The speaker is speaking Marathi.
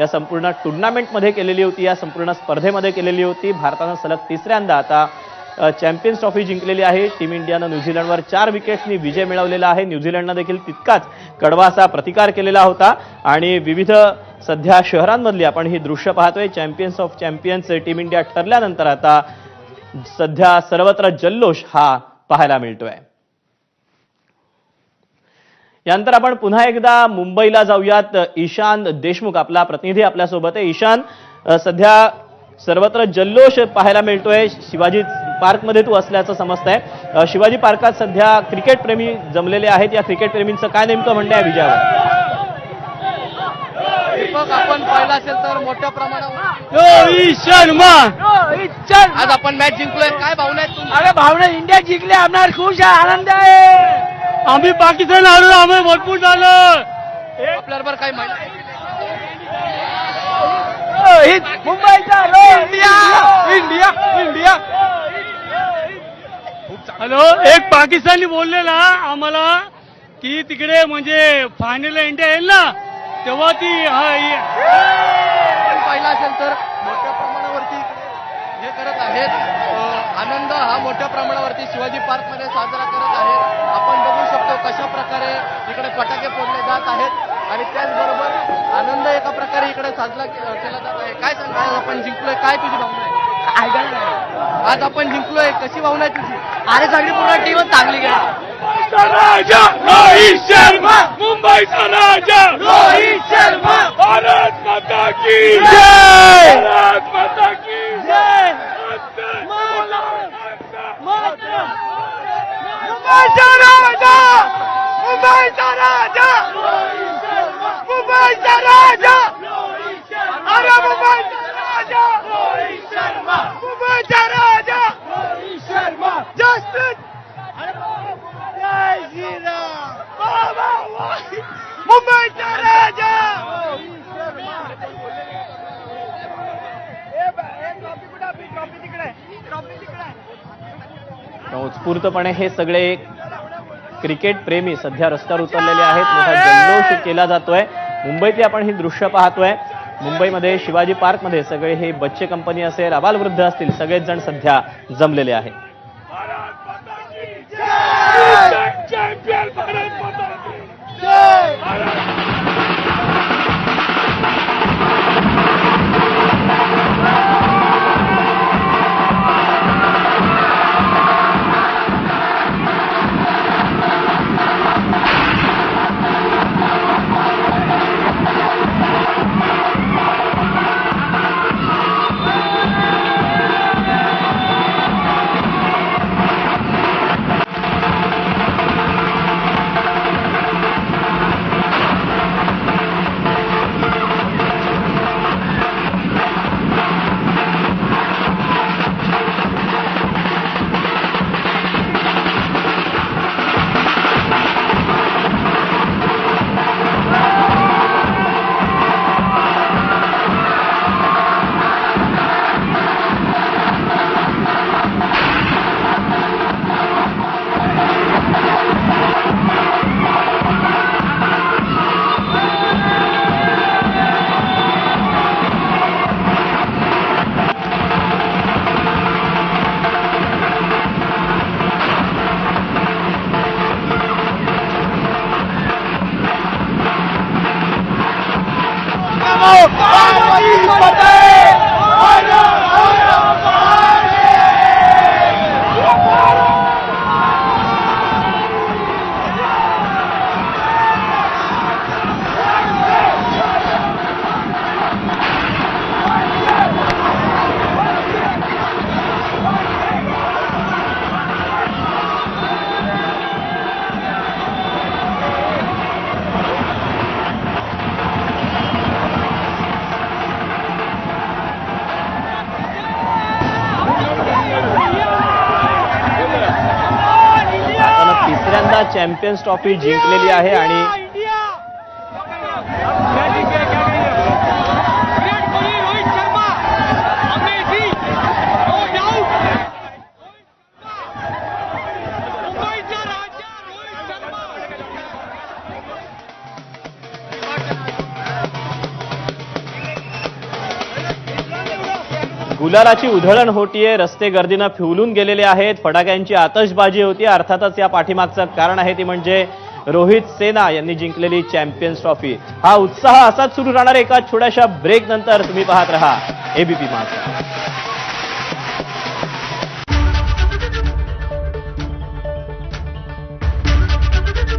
या संपूर्ण टुर्नामेंटमध्ये केलेली होती या संपूर्ण स्पर्धेमध्ये केलेली होती. भारतानं सलग तिसऱ्यांदा आता चॅम्पियन्स ट्रॉफी जिंकलेली आहे. टीम इंडियानं न्यूझीलंडवर चार विकेट्सनी विजय मिळवलेला आहे. न्यूझीलंडनं देखील तितकाच कडवासा प्रतिकार केलेला होता. आणि विविध सध्या शहरांमधली आपण ही दृश्य पाहतोय. Champions of champions team India ठरल्यानंतर आता सध्या सर्वत्र जल्लोष हा पाहायला मिळतोय. यानंतर आपण पुन्हा एकदा मुंबईला जाऊयात. ईशान देशमुख आपला प्रतिनिधी आपल्यासोबत आहे. ईशान सध्या सर्वत्र जल्लोष पाहायला मिळतोय. शिवाजी पार्कमध्ये तू असल्याचं समजतंय. शिवाजी पार्कात सध्या क्रिकेट प्रेमी जमलेले आहेत. या क्रिकेट प्रेमींचं काय नेमकं म्हणणं आहे विजयावर? दीपक आपण पाहिलं असेल तर मोठ्या प्रमाणावर. आज आपण मॅच जिंकलोय. काय भावना आहेत? अरे भावना इंडिया जिंकले आम्हाला खुश आहे आनंद आहे. आम्ही पाकिस्तान हरलो आम्ही भरपूर झालं. आपल्याबरोबर काही माहिती मुंबईचा इंडिया इंडिया इंडिया. हॅलो एक पाकिस्तानी बोललेला आम्हाला की तिकडे म्हणजे फायनल इंडिया येईल ना तेव्हा ती हा, पाहिलं असेल तर मोठ्या प्रमाणावरती हे करत आहेत. आनंद हा मोठ्या प्रमाणावरती शिवाजी पार्कमध्ये साजरा करत आहेत आपण बघू शकतो कशा प्रकारे इकडे फटाके फोडले जात आहेत आणि त्याचबरोबर आनंद एका प्रकारे इकडे साजरा केला जात आहे. काय सांगा आज आपण जिंकलोय. काय तुझी भावना आहे? आज आपण जिंकलोय. कशी भावना आहे तुझी? अरे सगळी पूर्ण टीम चांगली गेली. राजा रोहित शर्मा. मुंबईचा राजा रोहित शर्मा. भारत माता की जय. भारत माता की जय. मुंबईचा राजा मुंबईचा राजा मुंबईचा राजा अरे मुंबईचा राजा रोहित शर्मा मुंबईचा उत्स्फूर्तपणे हे सगळे क्रिकेट प्रेमी सध्या रस्त्यावर उतरलेले आहेत मोठा जल्लोष केला जातोय मुंबईतली आपण ही दृश्य पाहतोय मुंबईमध्ये शिवाजी पार्कमध्ये सगळे हे बच्चे कंपनी असेल आबालवृद्ध असतील सगळेच जण सध्या जमलेले आहेत चॅम्पियन तिसऱ्यांदा चॅम्पियन्स ट्रॉफी जिंकलेली आहे आणि गुलालाची उधळण होतीये रस्ते गर्दीनं फिवलून गेलेले आहेत फटाक्यांची आतषबाजी होती अर्थातच या पाठीमागचं कारण आहे ती म्हणजे रोहित सेना यांनी जिंकलेली चॅम्पियन्स ट्रॉफी. हा उत्साह असाच सुरू राहणार एका छोट्याशा ब्रेक नंतर तुम्ही पाहत रहा. एबीपी माझा